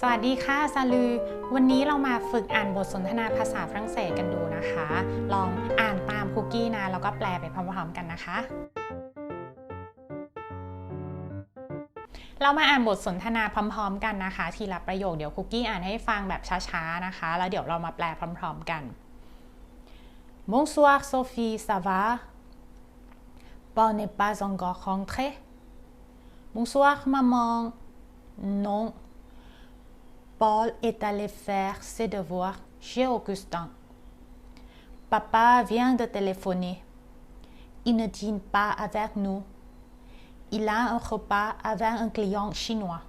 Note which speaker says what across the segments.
Speaker 1: สวัสดีค่ะซาลูวันนี้เรามาฝึกอ่านบทสนทนาภาษาฝรั่งเศสกันดูนะคะ ลองอ่านตามคุกกี้นะ แล้วก็แปลไปพร้อมๆกันนะคะ เรามาอ่านบทสนทนาพร้อม ๆ กันนะคะ ทีละประโยค เดี๋ยวคุกกี้อ่านให้ฟังแบบช้าๆนะคะ แล้วเดี๋ยวเรามาแปลพร้อม ๆกัน Bonsoir Sophie, ça va? Paul n'est pas encore rentré. Bonsoir maman. Non. Paul est allé faire ses devoirs chez Augustin. Papa vient de téléphoner. Il ne dîne pas avec nous. Il a un repas avec un client chinois.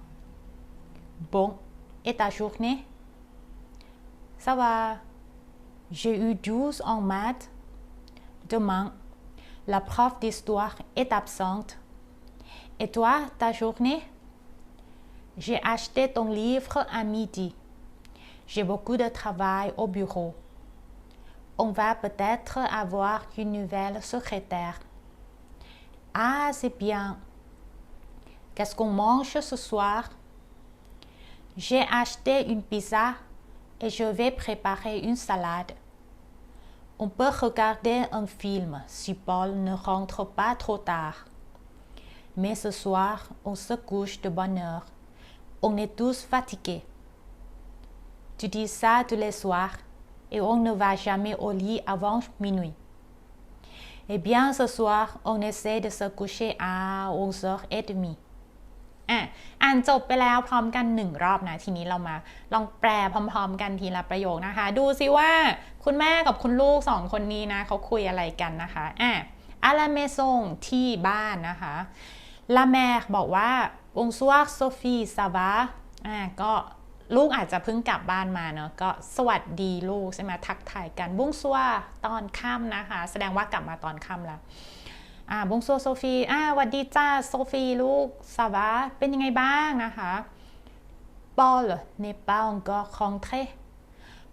Speaker 1: Bon, et ta journée? Ça va. J'ai eu 12 en maths. Demain, la prof d'histoire est absente. Et toi, ta journée? J'ai acheté ton livre à midi. J'ai beaucoup de travail au bureau. On va peut-être avoir une nouvelle secrétaire. Ah, c'est bien. Qu'est-ce qu'on mange ce soir? J'ai acheté une pizza et je vais préparer une salade. On peut regarder un film si Paul ne rentre pas trop tard. Mais ce soir, on se couche de bonne heure. On est tous fatigués. Tu dis ça tous les soirs et on ne va jamais au lit avant minuit. Eh bien, ce soir, on essaie de se coucher à 11h30. อะอ่านจบไปแล้วพร้อมกันหนึ่งรอบนะ ทีนี้เรามาลองแปลพร้อมๆกันทีละประโยคนะคะ ดูซิว่าคุณแม่กับคุณลูกสองคนนี้นะเขาคุยอะไรกันนะคะอะอาลาเมซงที่บ้านนะคะลาแมบอกว่าองซวกโซฟีซาบาอะก็ลูกอาจจะเพิ่งกลับบ้านมาเนาะก็สวัสดีลูกใช่ไหมทักทายกันบุ้งซัวตอนค่ำนะคะ แสดงว่ากลับมาตอนค่ำแล้วอ่าบงโซโซฟีอ่าวัสดีจ้าโซฟีลูกสวาเป็นยังไงบ้างนะคะปอลเนปาองก็คองเท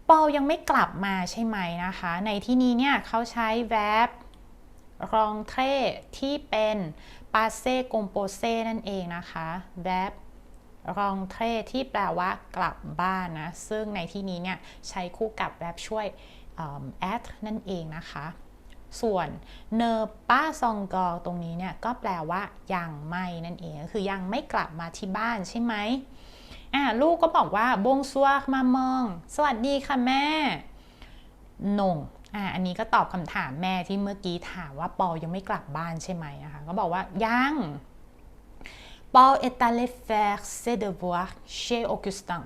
Speaker 1: ปอลยังไม่กลับมาใช่ไหมนะคะ ในที่นี้เนี่ยเขาใช้แวบ รองเทที่เป็นปาเซ่กงโปเซ่นั่นเองนะคะ แวบรองเทที่แปลว่ากลับบ้านนะ ซึ่งในที่นี้เนี่ยใช้คู่กับแวบช่วยแอดนั่นเองนะคะ ส่วนเนป้าซองกอตรงนี้เนี่ยก็แปลว่ายังไม่นั่นเอง คือยังไม่กลับมาที่บ้านใช่ไหมอ่าลูกก็บอกว่าบงซัวมามอง สวัสดีค่ะแม่นง อ่าอันนี้ก็ตอบคำถามแม่ที่เมื่อกี้ถามว่าปอยังไม่กลับบ้านใช่ไหมนะคะก็บอกว่ายังปอ est allé faire ses devoirs chez Augustin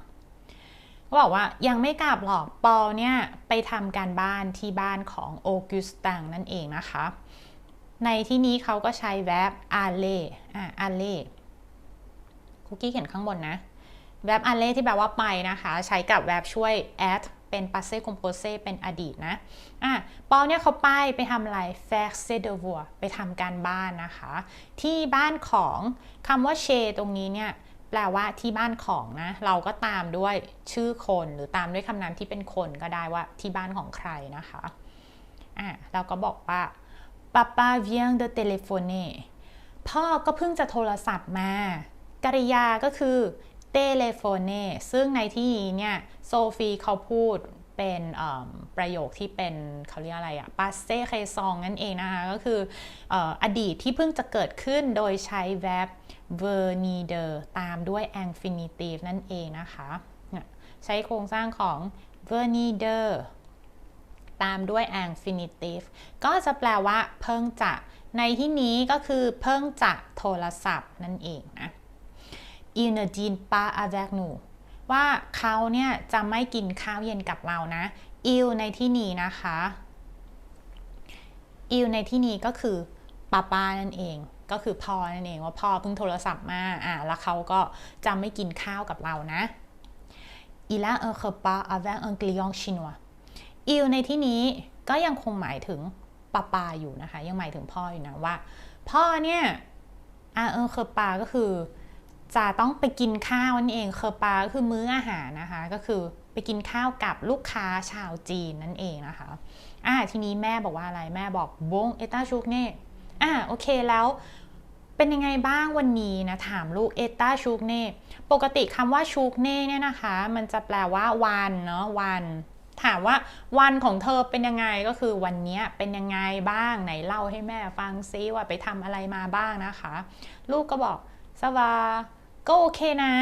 Speaker 1: ก็บอกว่ายังไม่กลับหรอกปอเนี่ยไปทำการบ้านที่บ้านของโอกุสตังนั่นเองนะคะ ในที่นี้เขาก็ใช้แวบอาเล่อ่าอาเล่คุกกี้เขียนข้างบนนะ แวบอาเล่ที่แปลว่าไปนะคะ ใช้กับแวบช่วย add เป็น passé composé เป็นอดีตนะอะปอเนี่ยเขาไปไปทำอะไร faire ses devoirs ไปทำการบ้านนะคะ ที่บ้านของคำว่า chez ตรงนี้เนี่ยแปลว่าที่บ้านของนะ เราก็ตามด้วยชื่อคนหรือตามด้วยคำนามที่เป็นคนก็ได้ว่าที่บ้านของใครนะคะอะเราก็บอกว่า papa vient de téléphoner พ่อก็เพิ่งจะโทรศัพท์มากริยาก็คือ téléphone ซึ่งในที่นี้เนี่ยโซฟีเขาพูดเป็นประโยคที่เป็นเขาเรียกอะไรอะ passé c a i s o n นั่นเองนะคะ ก็คืออดีตที่เพิ่งจะเกิดขึ้นโดยใช้แวบ vernider ตามด้วย infinitive นั่นเองนะคะ ใช้โครงสร้างของ vernider ตามด้วย infinitive ก็จะแปลว่าเพิ่งจะ ในที่นี้ก็คือเพิ่งจะโทรศัพท์นั่นเองนะ il ne dîne pas avec nous ว่าเขาเนี่ยจะไม่กินข้าวเย็นกับเรานะ il ในที่นี้นะคะ il ในที่นี้ก็คือป้าป้านั่นเอง ก็คือพ่อนั่นเองว่าพ่อเพิ่งโทรศัพท์มาอ่าแล้วเขาก็จะไม่กินข้าวกับเรานะ il a un repas avec un client chinois il ในที่นี้ก็ยังคงหมายถึงป้าป้าอยู่นะคะ ยังหมายถึงพ่ออยู่นะว่า พ่อเนี่ยอาเออเคอปาก็คือ จะต้องไปกินข้าวนั่นเองเคอปาก็คือมื้ออาหารนะคะ ก็คือไปกินข้าวกับลูกค้าชาวจีนนั่นเองนะคะอ่าทีนี้แม่บอกว่าอะไรแม่บอกบงเอต้าชุกเน่อ่าโอเคแล้วเป็นยังไงบ้างวันนี้นะถามลูกเอต้าชูกเน่ปกติคำว่าชูกเน่เนี่ยนะคะ มันจะแปลว่าวันเนาะวันถามว่าวันของเธอเป็นยังไงก็คือวันนี้เป็นยังไงบ้างไหนเล่าให้แม่ฟังซิว่าไปทำอะไรมาบ้างนะคะ ลูกก็บอกสวา ก็โอเคนะ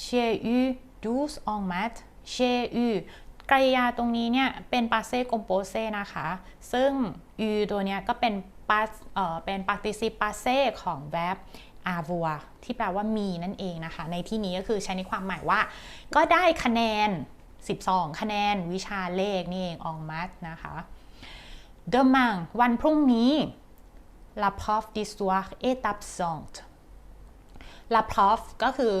Speaker 1: เชยูดูสองมัดเชยูกริยาตรงนี้เนี่ยเป็นปาเซกอมโปเซนะคะ ซึ่งยูตัวเนี้ยก็เป็นปาเอ่อเป็นปาติซิปาเซของแวบอาวัวที่แปลว่ามีนั่นเองนะคะ ในที่นี้ก็คือใช้ในความหมายว่า ก็ได้คะแนน 12 คะแนนวิชาเลขนี่เององมัสนะคะเดมังวันพรุ่งนี้ลา prof d'histoire étape 2 ลาพรอฟก็คือ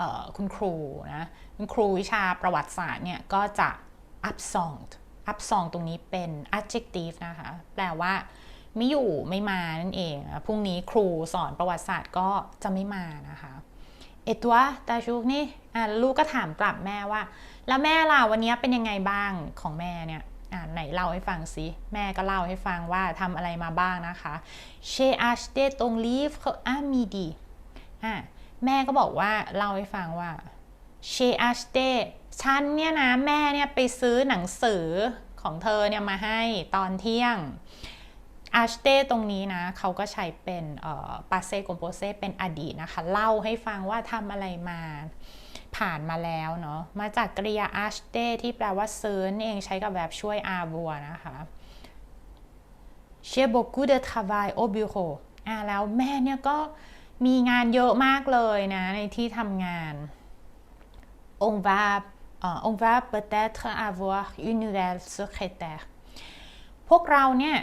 Speaker 1: อคุณครูนะคุณครูวิชาประวัติศาสตร์เนี่ยก็จะ absent absent ตรงนี้เป็น adjective นะคะ แปลว่าไม่อยู่ไม่มานั่นเอง พรุ่งนี้ครูสอนประวัติศาสตร์ก็จะไม่มานะคะเอตัวตาชุกนี่ลูกก็ถามกลับแม่ว่า แล้วแม่ล่ะวันนี้เป็นยังไงบ้างของแม่เนี่ยไหนเล่าให้ฟังสิ แม่ก็เล่าให้ฟังว่าทำอะไรมาบ้างนะคะเชอาชเตตรงลีฟเขาอามีดีะแม่ก็บอกว่าเล่าให้ฟังว่า J'ai acheté ฉันเนี่ยนะแม่เนี่ยไปซื้อหนังสือของเธอเนี่ยมาให้ตอนเที่ยงอาชเต้ตรงนี้นะเขาก็ใช้เป็นปาเซ่ก o มโปเซ่เป็นอดีตนะคะ เล่าให้ฟังว่าทำอะไรมาผ่านมาแล้วเนาะมาจากกริยาอาชเต้ที่แปลว่าซื้อนเองใช้กับแบบช่วยอาบัวนะคะ J'ai beaucoup de travail au bureau อ่าแล้วแม่เนี่ยก็ มีงานเยอะมากเลยนะ ในที่ทำงาน on va uh, on va peut-être avoir une nouvelle secrétaire พวกเราเนี่ย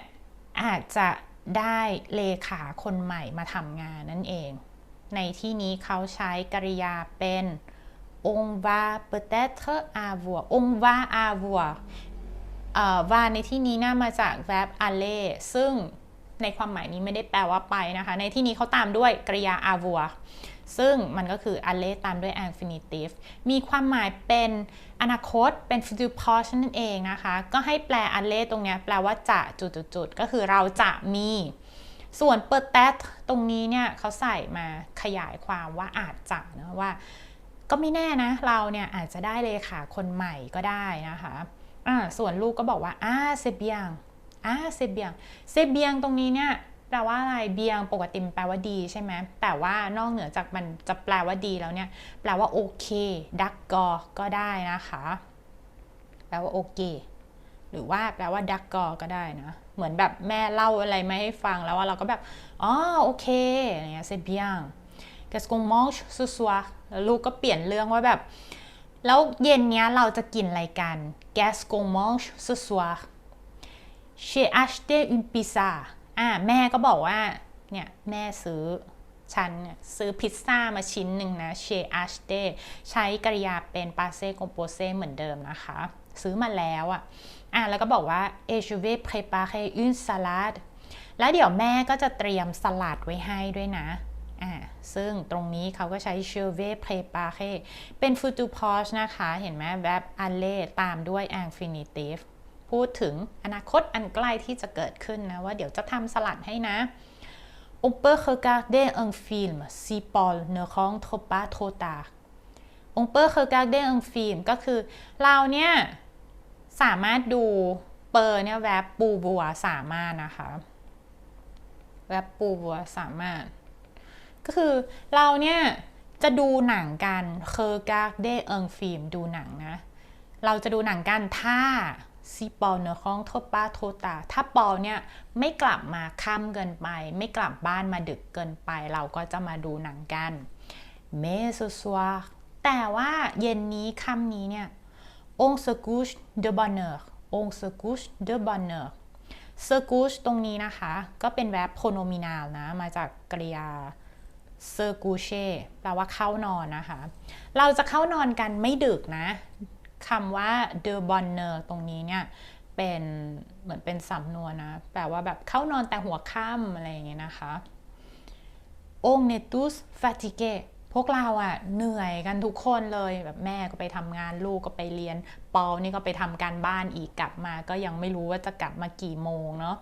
Speaker 1: อาจจะได้เลขาคนใหม่มาทำงานนั่นเอง ในที่นี้เขาใช้กริยาเป็น on va peut-être avoir on va avoir เอ่อ va ในที่นี้น่ามาจาก verb aller ซึ่ง ในความหมายนี้ไม่ได้แปลว่าไปนะคะ ในที่นี้เขาตามด้วยกริยา avoir ซึ่งมันก็คือ alle ตามด้วย infinitive มีความหมายเป็นอนาคตเป็น future past นั่นเองนะคะ ก็ให้แปล alle ตรงเนี้ยแปลว่าจะจุดๆก็คือเราจะมี ส่วน per t a t ตรงนี้เนี่ยเขาใส่มาขยายความว่าอาจจะนะว่า ก็ไม่แน่นะ เราเนี่ยอาจจะได้เลขาคนใหม่ก็ได้นะคะอ่าส่วนลูกก็บอกว่าอ่าเซบียง อ่าเซเบียงเซเบียงตรงนี้เนี่ยแปลว่าอะไรเบียงปกติมันแปลว่าดีใช่ไหมแต่ว่านอกเหนือจากมันจะแปลว่าดีแล้วเนี่ยแปลว่าโอเคดักกอก็ได้นะคะ แปลว่าโอเคหรือว่าแปลว่าดักกอก็ได้นะเหมือนแบบแม่เล่าอะไรไม่ให้ฟังแล้วว่าเราก็แบบอ๋อโอเคอะไรเงี้ยเซเบียง qu'est-ce qu'on mange ce soir แล้วลูกก็เปลี่ยนเรื่องว่าแบบ แล้วเย็นเนี้ยเราจะกินอะไรกัน qu'est-ce qu'on mange ce soir j'ai acheté une pizza อะแม่ก็บอกว่า เนี่ยแม่ซื้อฉันเนี่ยซื้อพิซซ่ามาชิ้นหนึ่งนะ j'ai acheté ใช้กริยาเป็น passé composé เหมือนเดิมนะคะ ซื้อมาแล้วอะอะแล้วก็บอกว่า et je vais préparer une salade แล้วเดี๋ยวแม่ก็จะเตรียมสลัดไว้ให้ด้วยนะอ่าซึ่งตรงนี้เขาก็ใช้ je vais préparer เป็น future past นะคะ เห็นไหม verb aller ตามด้วย infinitive พูดถึงอนาคตอันใกล้ที่จะเกิดขึ้นนะ ว่าเดี๋ยวจะทำสลัดให้นะ On peut regarder un film si Paul ne rentre pas trop tard. On peut regarder un film ก็คือเราเนี่ย สามารถดูเปอร์เนี่ยแวบปูบัวสามารถนะคะ แวบปูบัวสามารถ ก็คือเราเนี่ย จะดูหนังกัน regarder un film ดูหนังนะ เราจะดูหนังกันถ้า ซีปอลเนอร์ของโทป้าโทตา ถ้าปอลเนี่ยไม่กลับมาค่ำเกินไป ไม่กลับบ้านมาดึกเกินไป เราก็จะมาดูหนังกันเมสซัวแต่ว่าเย็นนี้ค่ำนี้เนี่ย on se couche de bonne heure on se couche de bonne heure se couche ตรงนี้นะคะ ก็เป็นแวบ pronominal นะ มาจากกริยาเซอร์กูเช่แปลว่าเข้านอนนะคะ เราจะเข้านอนกันไม่ดึกนะ คำว่า de bonne ตรงนี้เนี่ยเป็นเหมือนเป็นสำนวนนะ แปลว่าแบบเข้านอนแต่หัวค่ำอะไรอย่างเงี้ยนะคะ on est tous fatigués พวกเราอะเหนื่อยกันทุกคนเลยแบบแม่ก็ไปทำงานลูกก็ไปเรียน ปอนี่ก็ไปทำการบ้านอีกกลับมา ก็ยังไม่รู้ว่าจะกลับมากี่โมงเนาะ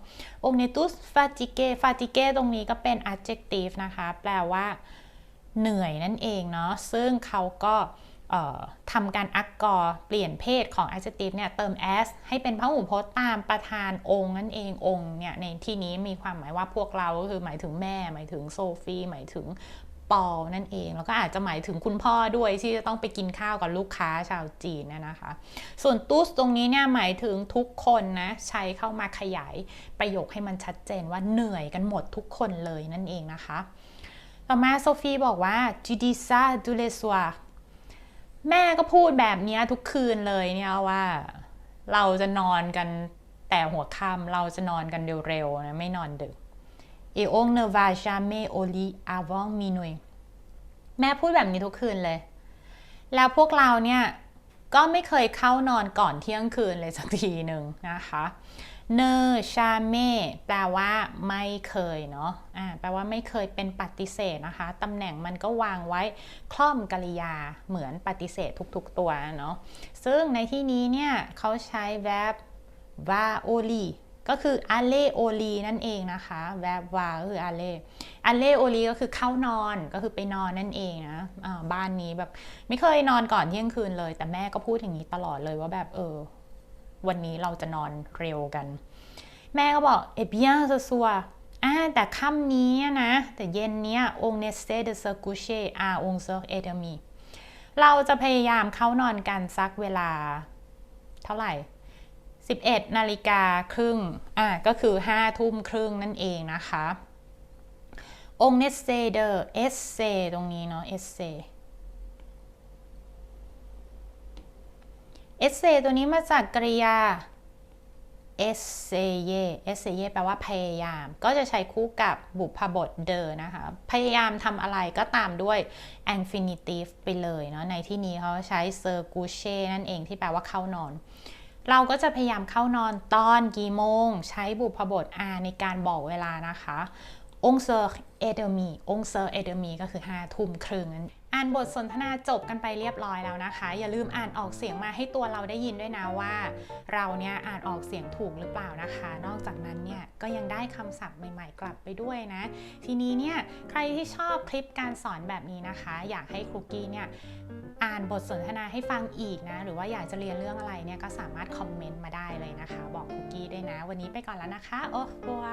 Speaker 1: on est tous fatigués fatigué ตรงนี้ก็เป็น adjective นะคะ แปลว่า เหนื่อยนั่นเองเนาะซึ่งเขาก็ ทำการอักกอเปลี่ยนเพศของ adjective เนี่ยเติม s ให้เป็นพหูพจน์ตามประธานองค์นั่นเององค์เนี่ยในที่นี้มีความหมายว่าพวกเราก็คือหมายถึงแม่ หมายถึงโซฟีหมายถึงปอนั่นเอง แล้วก็อาจจะหมายถึงคุณพ่อด้วยที่จะต้องไปกินข้าวกับลูกค้าชาวจีนนะคะ ส่วนตุสตรงนี้เนี่ยหมายถึงทุกคนนะใช้เข้ามาขยายประโยคให้มันชัดเจนว่าเหนื่อยกันหมดทุกคนเลยนั่นเองนะคะ ต่อมาโซฟีบอกว่า tu dis ça tous les soirs แม่ก็พูดแบบนี้ทุกคืนเลยเนี่ยว่า เราจะนอนกันแต่หัวค่ำเราจะนอนกันเร็วๆนะไม่นอนดึก et on ne va jamais au lit avant minuit แม่พูดแบบนี้ทุกคืนเลย แล้วพวกเราเนี่ยก็ไม่เคยเข้านอนก่อนเที่ยงคืนเลยสักทีหนึ่งนะคะ เนอชาเม่แปลว่าไม่เคยเนาะอ่าแปลว่าไม่เคยเป็นปฏิเสธนะคะตำแหน่งมันก็วางไว้คล่อมกริยาเหมือนปฏิเสธทุกๆตัวเนาะซึ่งในที่นี้เนี่ยเขาใช้ verb va o l i ก็คือ alle o l i นั่นเองนะคะ verb va ก็คือ alle alle o l i ก็คือเข้านอนก็คือไปนอนนั่นเองนะะบ้านนี้แบบไม่เคยนอนก่อนเที่ยงคืนเลย แต่แม่ก็พูดอย่างนี้ตลอดเลยว่าแบบเออ วันนี้เราจะนอนเร็วกัน แม่ก็บอกเอ b บีย ce soir อ่าแต่ค่ำนี้นะ แต่เย็นเนี้ย on essaie de se coucher à 11 et demi เราจะพยายามเข้านอนกันสักเวลา เท่าไหร่ 11นาฬิกาครึ่งอ่าก็คือ5ทุ่มครึ่งนั่นเองนะคะ on essaie de essaie ตรงนี้เนาะ essaie เเอเซตัวนี้มาจากกริยาเอเซเยเอเซเยแปลว่าพยายาม ก็จะใช้คู่กับบุพบทเดอนะคะ พยายามทำอะไรก็ตามด้วย infinitive ไปเลยเนาะ ในที่นี้เขาใช้เซอร์กูเช่นั่นเองที่แปลว่าเข้านอน เราก็จะพยายามเข้านอนตอนกี่โมง ใช้บุพบท r ในการบอกเวลานะคะ องเซอร์เอเดมีองเซอร์เอเดมีก็คือ5ทุ่มครึ่ง อ่านบทสนทนาจบกันไปเรียบร้อยแล้วนะคะ อย่าลืมอ่านออกเสียงมาให้ตัวเราได้ยินด้วยนะว่า เราเนี่ยอ่านออกเสียงถูกหรือเปล่านะคะ นอกจากนั้นเนี่ยก็ยังได้คำศัพท์ใหม่ ๆ กลับไปด้วยนะ ทีนี้เนี่ยใครที่ชอบคลิปการสอนแบบนี้นะคะ อยากให้ครูกี้เนี่ยอ่านบทสนทนาให้ฟังอีกนะ หรือว่าอยากจะเรียนเรื่องอะไรเนี่ยก็สามารถคอมเมนต์มาได้เลยนะคะ บอกครูกี้ด้วยนะ วันนี้ไปก่อนแล้วนะคะ โอ้บัว